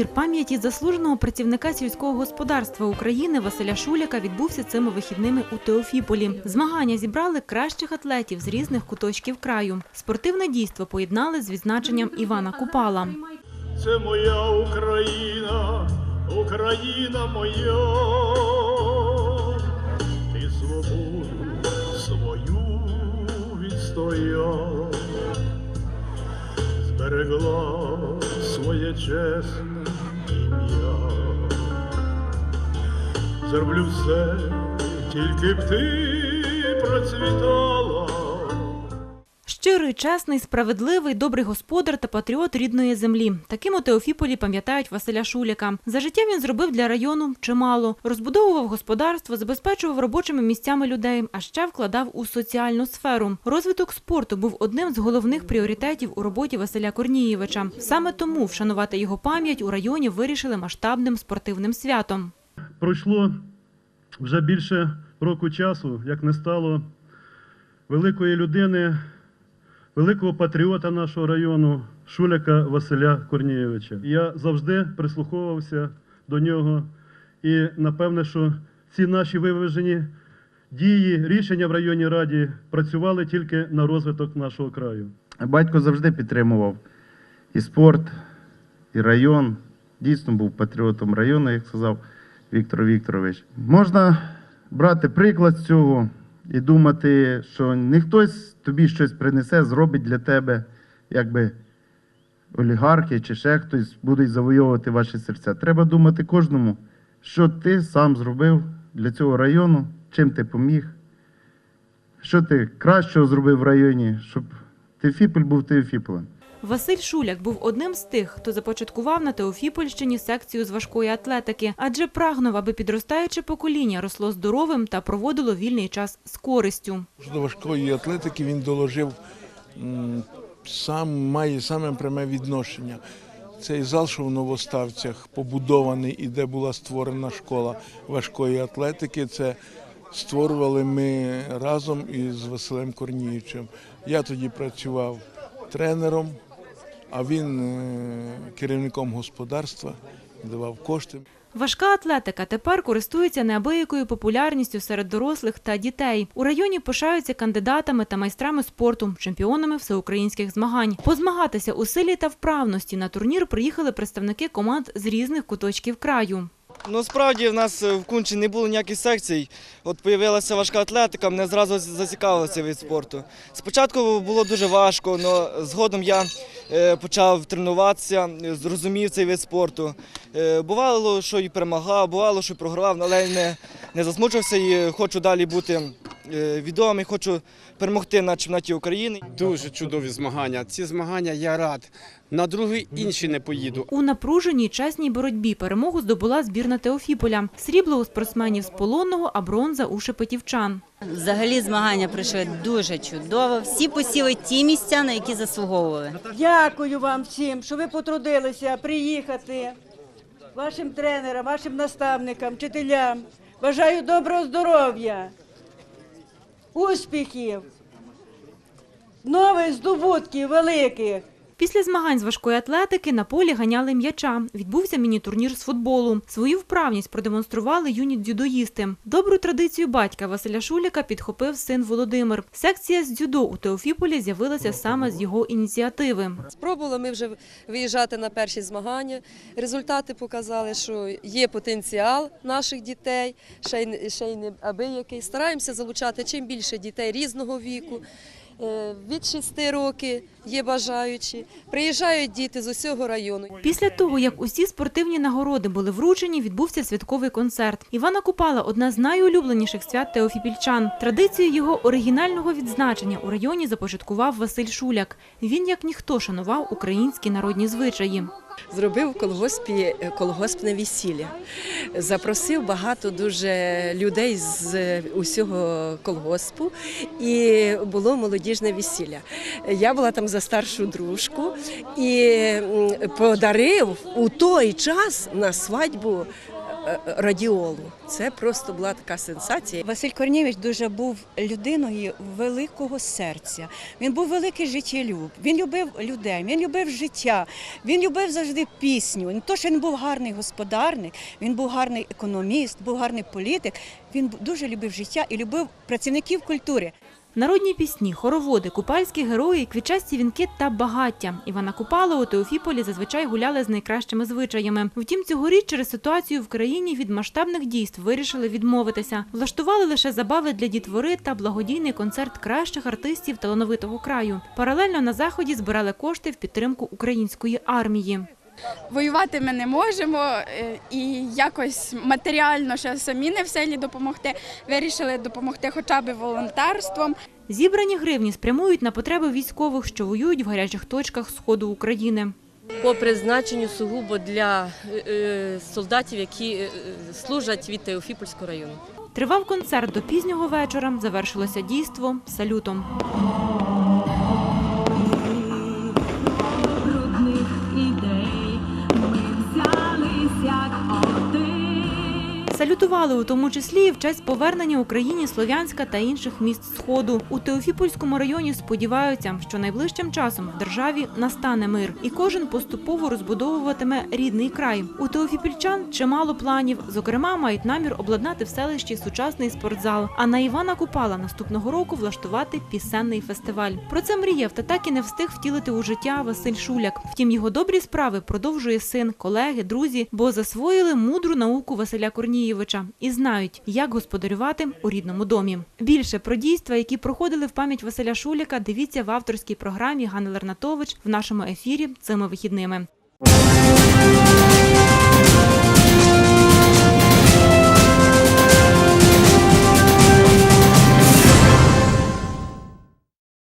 Турнір пам'яті заслуженого працівника сільського господарства України Василя Шуляка відбувся цими вихідними у Теофіполі. Змагання зібрали кращих атлетів з різних куточків краю. Спортивне дійство поєднали з відзначенням Івана Купала. Це моя Україна, Україна моя, ти свободу свою відстояла, зберегла своє чесне ім'я. Зроблю все, тільки б ти процвітала. Щирий, чесний, справедливий, добрий господар та патріот рідної землі. Таким у Теофіполі пам'ятають Василя Шуляка. За життя він зробив для району чимало. Розбудовував господарство, забезпечував робочими місцями людей, а ще вкладав у соціальну сферу. Розвиток спорту був одним з головних пріоритетів у роботі Василя Корнієвича. Саме тому вшанувати його пам'ять у районі вирішили масштабним спортивним святом. Пройшло вже більше року часу, як не стало великої людини, великого патріота нашого району Шуляка Василя Корнієвича. Я завжди прислуховувався до нього. І напевне, що ці наші виважені дії, рішення в районній раді працювали тільки на розвиток нашого краю. Батько завжди підтримував і спорт, і район. Дійсно був патріотом району, як сказав Віктор Вікторович. Можна брати приклад з цього і думати, що не хтось тобі щось принесе, зробить для тебе, якби олігархи чи ще хтось будуть завойовувати ваші серця. Треба думати кожному, що ти сам зробив для цього району, чим ти поміг, що ти кращого зробив в районі, щоб Теофіполь був Теофіполем. Василь Шуляк був одним з тих, хто започаткував на Теофіпольщині секцію з важкої атлетики, адже прагнув, аби підростаюче покоління росло здоровим та проводило вільний час з користю. До важкої атлетики він доложив сам має саме пряме відношення. Цей зал, що в новоставцях побудований і де була створена школа важкої атлетики, це створювали ми разом із Василем Корнієвичем. Я тоді працював тренером, а він е, керівником господарства, давав кошти. Важка атлетика тепер користується неабиякою популярністю серед дорослих та дітей. У районі пишаються кандидатами та майстрами спорту, чемпіонами всеукраїнських змагань. Позмагатися у силі та вправності на турнір приїхали представники команд з різних куточків краю. Ну, справді в нас в Кунчі не було ніяких секцій. От появилася важка атлетика, мене зразу зацікавилося від спорту. Спочатку було дуже важко, але згодом я почав тренуватися, зрозумів цей вид спорту. Е, Бувало, що і перемагав, бувало, що і програвав, але не, не засмучився і хочу далі бути е, відомий, хочу перемогти на чемпіонаті України. Дуже чудові змагання. Ці змагання я рад. На другий інші не поїду. У напруженій чесній боротьбі перемогу здобула збірна Теофіполя. Срібло у спортсменів з полонного, а бронза у шепетівчан. Взагалі змагання пройшли дуже чудово. Всі посіли ті місця, на які заслуговували. Дякую вам всім, що ви потрудилися приїхати, вашим тренерам, вашим наставникам, вчителям. Бажаю доброго здоров'я, успіхів, нових здобутків великих. Після змагань з важкої атлетики на полі ганяли м'яча. Відбувся міні-турнір з футболу. Свою вправність продемонстрували юні дзюдоїсти. Добру традицію батька Василя Шуляка підхопив син Володимир. Секція з дзюдо у Теофіполі з'явилася саме з його ініціативи. Спробували ми вже виїжджати на перші змагання. Результати показали, що є потенціал наших дітей, ще й ще й не абиякий. Стараємося залучати чим більше дітей різного віку. Е, Від 6 років є бажаючі. Приїжджають діти з усього району. Після того, як усі спортивні нагороди були вручені, відбувся святковий концерт. Івана Купала одна з найулюбленіших свят теофіпільчан. Традицію його оригінального відзначення у районі започаткував Василь Шуляк. Він, як ніхто, шанував українські народні звичаї. Зробив колгоспі колгоспне весілля. Запросив багато дуже людей з усього колгоспу, і було молодіжне весілля. Я була там за старшу дружку і подарив у той час на свадьбу радіолу. Це просто була така сенсація. Василь Корнєвич дуже був людиною великого серця. Він був великий життєлюб. Він любив людей, він любив життя, він любив завжди пісню. Не то, що він був гарний господарник, він був гарний економіст, був гарний політик. Він дуже любив життя і любив працівників культури. Народні пісні, хороводи, купальські герої, квітчасті вінки та багаття. Івана Купала у Теофіполі зазвичай гуляли з найкращими звичаями. Втім, цьогоріч через ситуацію в країні від масштабних дійств вирішили відмовитися. Влаштували лише забави для дітвори та благодійний концерт кращих артистів талановитого краю. Паралельно на заході збирали кошти в підтримку української армії. Воювати ми не можемо е, і якось матеріально ще самі не в селі допомогти. Вирішили допомогти хоча б волонтерством. Зібрані гривні спрямують на потреби військових, що воюють в гарячих точках сходу України. по призначенню сугубо для е, солдатів, які е, служать від Теофіпольського району. Тривав концерт до пізнього вечора. Завершилося дійство салютом. Салютували у тому числі і в честь повернення Україні Слов'янська та інших міст Сходу. У Теофіпольському районі сподіваються, що найближчим часом в державі настане мир, і кожен поступово розбудовуватиме рідний край. У теофіпільчан чимало планів. Зокрема, мають намір обладнати в селищі сучасний спортзал. А на Івана Купала наступного року влаштувати пісенний фестиваль. Про це мріяв та так і не встиг втілити у життя Василь Шуляк. Втім, його добрі справи продовжує син, колеги, друзі, бо засвоїли мудру науку Василя Корнієвича і знають, як господарювати у рідному домі. Більше про дійства, які проходили в пам'ять Василя Шуляка, дивіться в авторській програмі Ганни Лернатович в нашому ефірі цими вихідними.